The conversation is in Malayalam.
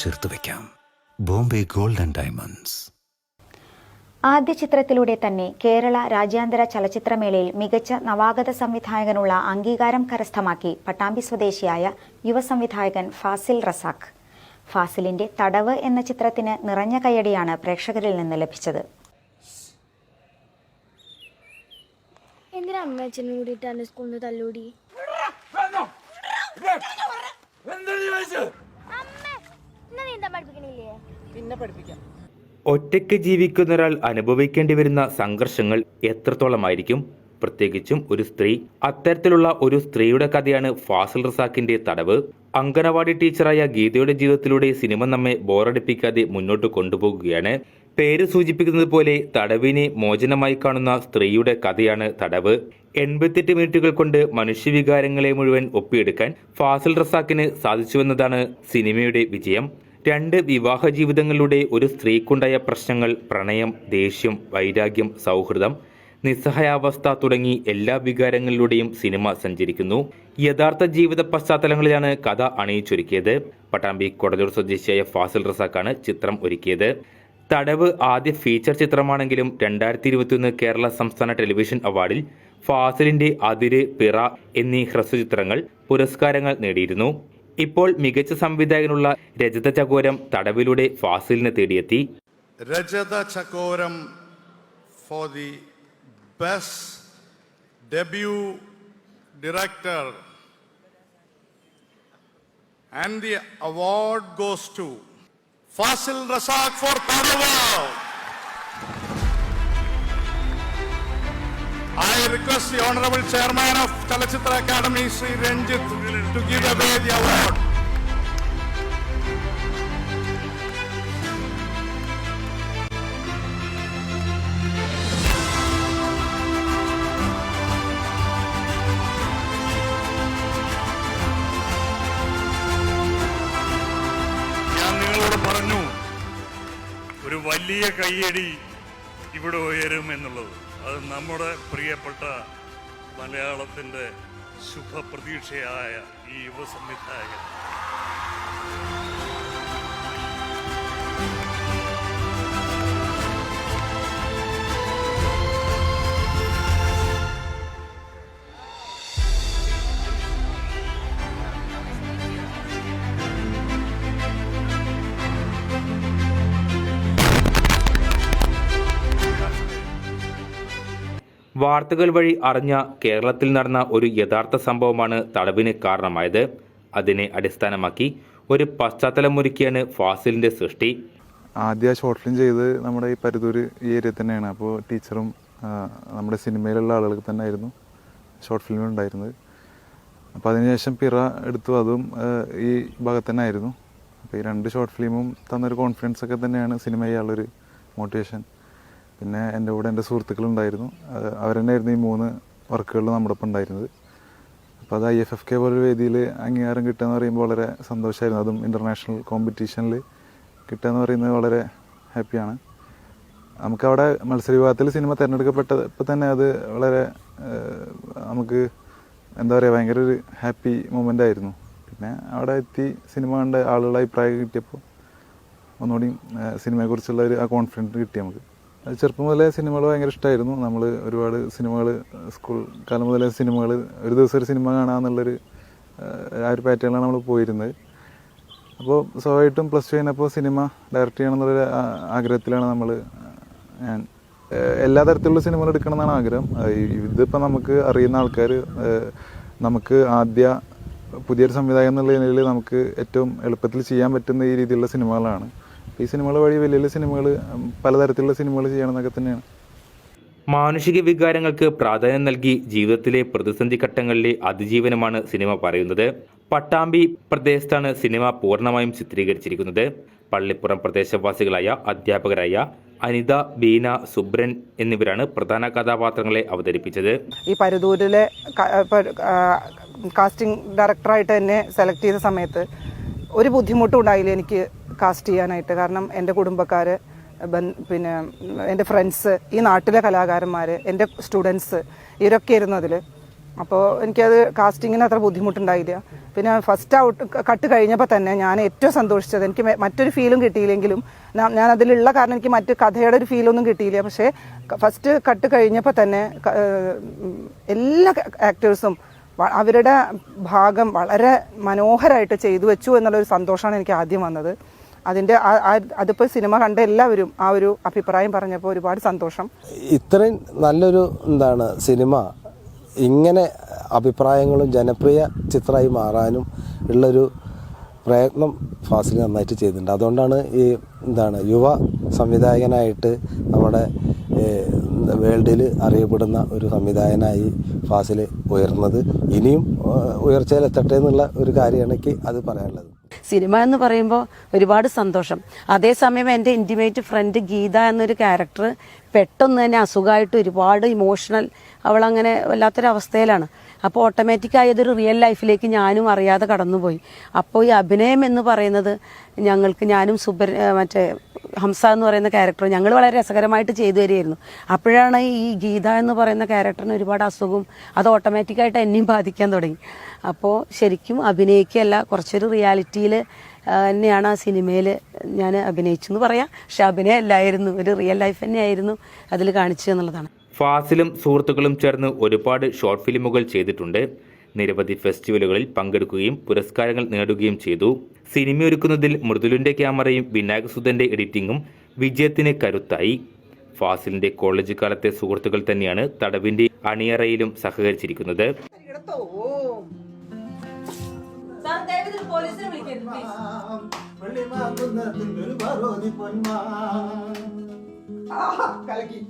ചേർത്ത് വെക്കാം. Bombay gold and diamonds. ആദ്യ ചിത്രത്തിലൂടെ തന്നെ കേരള രാജ്യാന്തര ചലച്ചിത്രമേളയിൽ മികച്ച നവാഗത സംവിധായകനുള്ള അംഗീകാരം കരസ്ഥമാക്കി പട്ടാമ്പി സ്വദേശിയായ യുവ സംവിധായകൻ ഫാസിൽ റസാഖ്. ഫാസിലിന്റെ തടവ് എന്ന ചിത്രത്തിന് നിറഞ്ഞ കയ്യടിയാണ് പ്രേക്ഷകരിൽ നിന്ന് ലഭിച്ചത്. എന്തിനാ സ്കൂളിൽ നിന്ന് നീന്താൻ പഠിപ്പിക്കണില്ലേ? ഒറ്റയ്ക്ക് ജീവിക്കുന്ന ഒരാൾ അനുഭവിക്കേണ്ടി വരുന്ന സംഘർഷങ്ങൾ എത്രത്തോളമായിരിക്കും? പ്രത്യേകിച്ചും ഒരു സ്ത്രീ. അത്തരത്തിലുള്ള ഒരു സ്ത്രീയുടെ കഥയാണ് ഫാസിൽ റസാഖിന്റെ തടവ്. അങ്കനവാടി ടീച്ചറായ ഗീതയുടെ ജീവിതത്തിലൂടെ സിനിമ നമ്മെ ബോറടിപ്പിക്കാതെ മുന്നോട്ട് കൊണ്ടുപോകുകയാണ്. പേര് സൂചിപ്പിക്കുന്നത് പോലെ തടവിനെ മോചനമായി കാണുന്ന സ്ത്രീയുടെ കഥയാണ് തടവ്. എൺപത്തെട്ട് മിനിറ്റുകൾ കൊണ്ട് മനുഷ്യവികാരങ്ങളെ മുഴുവൻ ഒപ്പിയെടുക്കാൻ ഫാസിൽ റസാഖിന് സാധിച്ചുവെന്നതാണ് സിനിമയുടെ വിജയം. രണ്ട് വിവാഹ ജീവിതങ്ങളുടെ ഒരു സ്ത്രീക്കുണ്ടായ പ്രശ്നങ്ങൾ പ്രണയം ദേഷ്യം വൈരാഗ്യം സൗഹൃദം നിസ്സഹായാവസ്ഥ തുടങ്ങി എല്ലാ വികാരങ്ങളിലൂടെയും സിനിമ സഞ്ചരിക്കുന്നു. യഥാർത്ഥ ജീവിത പശ്ചാത്തലങ്ങളിലാണ് കഥ അണിയിച്ചൊരുക്കിയത്. പട്ടാമ്പി കൊടലൂർ സ്വദേശിയായ ഫാസിൽ റസാക്കാണ് ചിത്രം ഒരുക്കിയത്. തടവ് ആദ്യ ഫീച്ചർ ചിത്രമാണെങ്കിലും രണ്ടായിരത്തി ഇരുപത്തിയൊന്ന് കേരള സംസ്ഥാന ടെലിവിഷൻ അവാർഡിൽ ഫാസിലിന്റെ അതിര് പിറ എന്നീ ഹ്രസ്വചിത്രങ്ങൾ പുരസ്കാരങ്ങൾ നേടിയിരുന്നു. ഇപ്പോൾ മികച്ച സംവിധായകനുള്ള രജത ചകോരം തടവിലൂടെ ഫാസിലിനെ തേടിയെത്തി. Rajatha Chakoram for the best debut director and the award goes to Fazil Razak for Thadavu The Honorable Chairman of Chalachitra Academy, Sri Ranjit, to give away the award. ഞാൻ നിങ്ങളോട് പറഞ്ഞു ഒരു വലിയ കയ്യടി ഇവിടെ ഉയരും എന്നുള്ളത് അത് നമ്മുടെ പ്രിയപ്പെട്ട മലയാളത്തിന്റെ ശുഭപ്രതീക്ഷയായ ഈ യുവ വാർത്തകൾ വഴി അറിഞ്ഞ കേരളത്തിൽ നടന്ന ഒരു യഥാർത്ഥ സംഭവമാണ് തടവിന് കാരണമായത്. അതിനെ അടിസ്ഥാനമാക്കി ഒരു പശ്ചാത്തലമൊരുക്കിയാണ് ഫാസിലിന്റെ സൃഷ്ടി. ആദ്യ ഷോർട്ട് ഫിലിം ചെയ്ത് നമ്മുടെ ഈ പരുതൂര് ഈ ഏരിയ തന്നെയാണ്. അപ്പോൾ ടീച്ചറും നമ്മുടെ സിനിമയിലുള്ള ആളുകൾക്ക് തന്നെ ആയിരുന്നു ഷോർട്ട് ഫിലിം ഉണ്ടായിരുന്നത്. അപ്പോൾ അതിനുശേഷം പിറ എടുത്തു. അതും ഈ ഭാഗത്ത് തന്നെ ആയിരുന്നു അപ്പോൾ ഈ രണ്ട് ഷോർട്ട് ഫിലിമും തന്നൊരു കോൺഫിഡൻസ് ഒക്കെ തന്നെയാണ് സിനിമ ചെയ്യാനുള്ളൊരു മോട്ടിവേഷൻ പിന്നെ എന്റെ കൂടെ എന്റെ സുഹൃത്തുക്കളുണ്ടായിരുന്നു. അത് അവരെന്നെയായിരുന്നു ഈ മൂന്ന് വർക്കുകളിൽ നമ്മുടെ ഒപ്പം ഉണ്ടായിരുന്നത്. അപ്പോൾ അത് ഐ എഫ് എഫ് കെ പോലൊരു വേദിയിൽ അംഗീകാരം കിട്ടുക എന്ന് പറയുമ്പോൾ വളരെ സന്തോഷമായിരുന്നു. അതും ഇന്റർനാഷണൽ കോമ്പറ്റീഷനിൽ കിട്ടുക എന്ന് പറയുന്നത് വളരെ ഹാപ്പിയാണ് നമുക്കവിടെ മത്സര വിഭാഗത്തിൽ സിനിമ തിരഞ്ഞെടുക്കപ്പെട്ടപ്പോൾ തന്നെ അത് വളരെ നമുക്ക് എന്താ പറയുക ഭയങ്കര ഒരു ഹാപ്പി മൊമെന്റ് ആയിരുന്നു. പിന്നെ അവിടെ എത്തി സിനിമ കണ്ട് ആളുകളുടെ അഭിപ്രായം കിട്ടിയപ്പോൾ ഒന്നുകൂടി സിനിമയെക്കുറിച്ചുള്ള ഒരു ആ കോൺഫിഡൻസ് കിട്ടി നമുക്ക്. ചെറുപ്പം മുതലേ സിനിമകൾ ഭയങ്കര ഇഷ്ടമായിരുന്നു നമ്മൾ ഒരുപാട് സിനിമകൾ സ്കൂൾ കാലം മുതലേ സിനിമകൾ ഒരു ദിവസം ഒരു സിനിമ കാണാമെന്നുള്ളൊരു ആ ഒരു പാറ്റേണിലാണ് നമ്മൾ പോയിരുന്നത്. അപ്പോൾ സ്വാഭാവികമായിട്ടും പ്ലസ് ടു കഴിഞ്ഞപ്പോൾ സിനിമ ഡയറക്റ്റ് ചെയ്യണം എന്നുള്ളൊരു ആഗ്രഹത്തിലാണ് നമ്മൾ ഞാൻ എല്ലാ തരത്തിലുള്ള സിനിമകൾ എടുക്കണം എന്നാണ് ആഗ്രഹം ഇതിപ്പോൾ നമുക്ക് അറിയുന്ന ആൾക്കാർ നമുക്ക് ആദ്യ പുതിയൊരു സംവിധായകൻ എന്നുള്ള നിലയിൽ നമുക്ക് ഏറ്റവും എളുപ്പത്തിൽ ചെയ്യാൻ പറ്റുന്ന ഈ രീതിയിലുള്ള സിനിമകളാണ്. ഈ സിനിമകൾ വഴി വലിയ വലിയ സിനിമകൾ പലതരത്തിലുള്ള സിനിമകൾ ചെയ്യണം എന്നൊക്കെ തന്നെയാണ്. മാനുഷിക വികാരങ്ങൾക്ക് പ്രാധാന്യം നൽകി ജീവിതത്തിലെ പ്രതിസന്ധി ഘട്ടങ്ങളിലെ അതിജീവനമാണ് സിനിമ പറയുന്നത്. പട്ടാമ്പി പ്രദേശത്താണ് സിനിമ പൂർണമായും ചിത്രീകരിച്ചിരിക്കുന്നത്. പള്ളിപ്പുറം പ്രദേശവാസികളായ അധ്യാപകരായ അനിത ബീന സുബ്രൻ എന്നിവരാണ് പ്രധാന കഥാപാത്രങ്ങളെ അവതരിപ്പിച്ചത്. ഈ പരുതൂരിലെ കാസ്റ്റിംഗ് ഡയറക്ടറായിട്ട് തന്നെ സെലക്ട് ചെയ്ത സമയത്ത് ഒരു ബുദ്ധിമുട്ടും ഉണ്ടായില്ല എനിക്ക്. കാസ്റ്റ് ചെയ്യാനായിട്ട്. കാരണം എന്റെ കുടുംബക്കാർ പിന്നെ എന്റെ ഫ്രണ്ട്സ് ഈ നാട്ടിലെ കലാകാരന്മാർ എന്റെ സ്റ്റുഡൻസ് ഇവരൊക്കെ ആയിരുന്നു അതിൽ അപ്പോൾ എനിക്കത് കാസ്റ്റിങ്ങിന് അത്ര ബുദ്ധിമുട്ടുണ്ടായില്ല. പിന്നെ ഫസ്റ്റ് ഔട്ട് കട്ട് കഴിഞ്ഞപ്പോൾ തന്നെ ഞാൻ ഏറ്റവും സന്തോഷിച്ചത് എനിക്ക് മറ്റൊരു ഫീലും കിട്ടിയില്ലെങ്കിലും ഞാൻ അതിലുള്ള കാരണം എനിക്ക് മറ്റ് കഥയുടെ ഒരു ഫീലൊന്നും കിട്ടിയില്ല. പക്ഷേ ഫസ്റ്റ് കട്ട് കഴിഞ്ഞപ്പോൾ തന്നെ എല്ലാ ആക്ടേഴ്സും അവരുടെ ഭാഗം വളരെ മനോഹരമായിട്ട് ചെയ്തു വെച്ചു എന്നുള്ളൊരു സന്തോഷമാണ് എനിക്ക് ആദ്യം വന്നത്. അതിന്റെ അതിപ്പോൾ സിനിമ കണ്ട എല്ലാവരും ആ ഒരു അഭിപ്രായം പറഞ്ഞപ്പോൾ ഒരുപാട് സന്തോഷം. ഇത്രയും നല്ലൊരു എന്താണ് സിനിമ ഇങ്ങനെ അഭിപ്രായങ്ങളും ജനപ്രിയ ചിത്രമായി മാറാനും ഉള്ളൊരു പ്രയത്നം ഫാസിൽ നന്നായിട്ട് ചെയ്തിട്ടുണ്ട്. അതുകൊണ്ടാണ് ഈ എന്താണ് യുവ സംവിധായകനായിട്ട് നമ്മുടെ വേൾഡിൽ അറിയപ്പെടുന്ന ഒരു സംവിധായകനായി ഫാസിൽ ഉയർന്നത്. ഇനിയും ഉയർച്ചയിലെത്തട്ടെ എന്നുള്ള ഒരു കാര്യമാണ് എനിക്ക് അത് പറയാനുള്ളത്. സിനിമ എന്ന് പറയുമ്പോൾ ഒരുപാട് സന്തോഷം. അതേസമയം എന്റെ ഇന്റിമേറ്റ് ഫ്രണ്ട് ഗീത എന്നൊരു ക്യാരക്ടർ പെട്ടെന്ന് തന്നെ അസുഖമായിട്ട് ഒരുപാട് ഇമോഷണൽ അവളങ്ങനെ വല്ലാത്തൊരവസ്ഥയിലാണ്. അപ്പോൾ ഓട്ടോമാറ്റിക്കായി അതൊരു റിയൽ ലൈഫിലേക്ക് ഞാനും അറിയാതെ കടന്നുപോയി. അപ്പോൾ ഈ അഭിനയം എന്ന് പറയുന്നത് ഞങ്ങൾക്ക് ഞാനും സുബ മറ്റേ ഹംസ എന്ന് പറയുന്ന ക്യാരക്ടർ ഞങ്ങൾ വളരെ രസകരമായിട്ട് ചെയ്തു വരികയായിരുന്നു അപ്പോഴാണ് ഈ ഗീത എന്ന് പറയുന്ന ക്യാരക്ടറിന് ഒരുപാട് അസുഖം അത് ഓട്ടോമാറ്റിക്കായിട്ട് എന്നെയും ബാധിക്കാൻ തുടങ്ങി. അപ്പോൾ ശരിക്കും അഭിനയിക്കുകയല്ല കുറച്ചൊരു റിയാലിറ്റിയിൽ തന്നെയാണ് ആ സിനിമയിൽ ഞാൻ അഭിനയിച്ചു എന്ന് പറയാം. പക്ഷെ അഭിനയം അല്ലായിരുന്നു ഒരു റിയൽ ലൈഫ് തന്നെയായിരുന്നു അതിൽ കാണിച്ചു എന്നുള്ളതാണ്. ഫാസിലും സുഹൃത്തുക്കളും ചേർന്ന് ഒരുപാട് ഷോർട്ട് ഫിലിമുകൾ ചെയ്തിട്ടുണ്ട്. നിരവധി ഫെസ്റ്റിവലുകളിൽ പങ്കെടുക്കുകയും പുരസ്കാരങ്ങൾ നേടുകയും ചെയ്തു. സിനിമയൊരുക്കുന്നതിൽ മൃദുലിന്റെ ക്യാമറയും വിനായക് സുധന്റെ എഡിറ്റിംഗും വിജയത്തിന് കരുത്തായി. ഫാസിലിന്റെ കോളേജ് കാലത്തെ സുഹൃത്തുക്കൾ തന്നെയാണ് തടവിന്റെ അണിയറയിലും സഹകരിച്ചിരിക്കുന്നത്. കലക്കി.